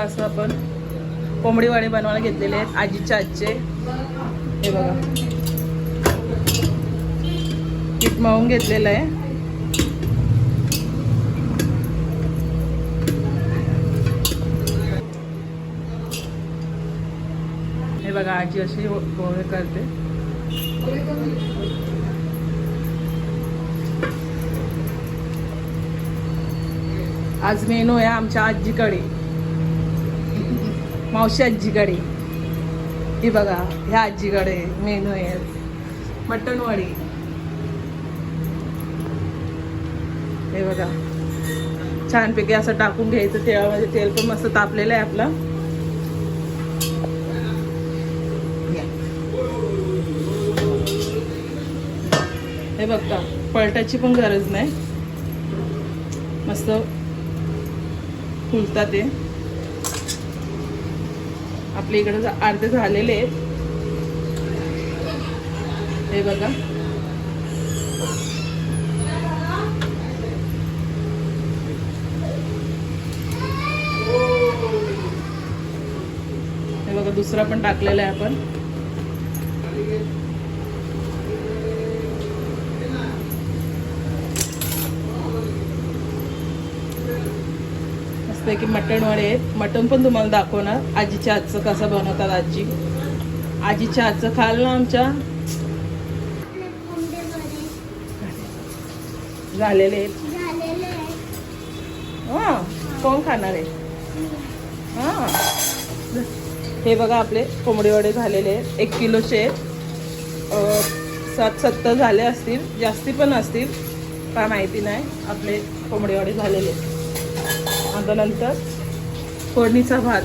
असं आपण कोंबडी वडे बनवायला घेतलेले आहेत आजीच्या आजचे. हे बघा. पीठ मळून घेतलेलं आहे. हे बघा आजी अशी हो- हो- पोहे करते. आज मेनू आहे आमच्या आजीकडे. मावशी आजीकडे. ही बघा ह्या आजीकडे मेनू आहे. मटणवडी. हे बघा. छानपैकी असं टाकून घ्यायचं तेळामध्ये तेल पण मस्त तापलेलं आहे आपलं. हे बघता पलटाची पण गरज नाही. मस्त फुलतात ते. आपल्या इकडे अर्धे झालेले आहेत. हे बघा. हे बघा दुसरा पण टाकलेला आहे आपण. मस्त की मटण वडे आहेत. मटण पण तुम्हाला दाखवणार. आजीच्या आजचं कसं बनवतात आजी. आजीच्या आजचं खाल ना आमच्या. झालेले आहेत. हा कोण खाणार आहे? हा. हे बघा आपले कोंबडी वडे झालेले आहेत. एक किलोचे सात सत्तर झाले असतील. जास्ती पण असतील. काय माहिती नाही. आपले कोंबडी वडे झालेले आहेत. आता नंतर फोडणीचा भात.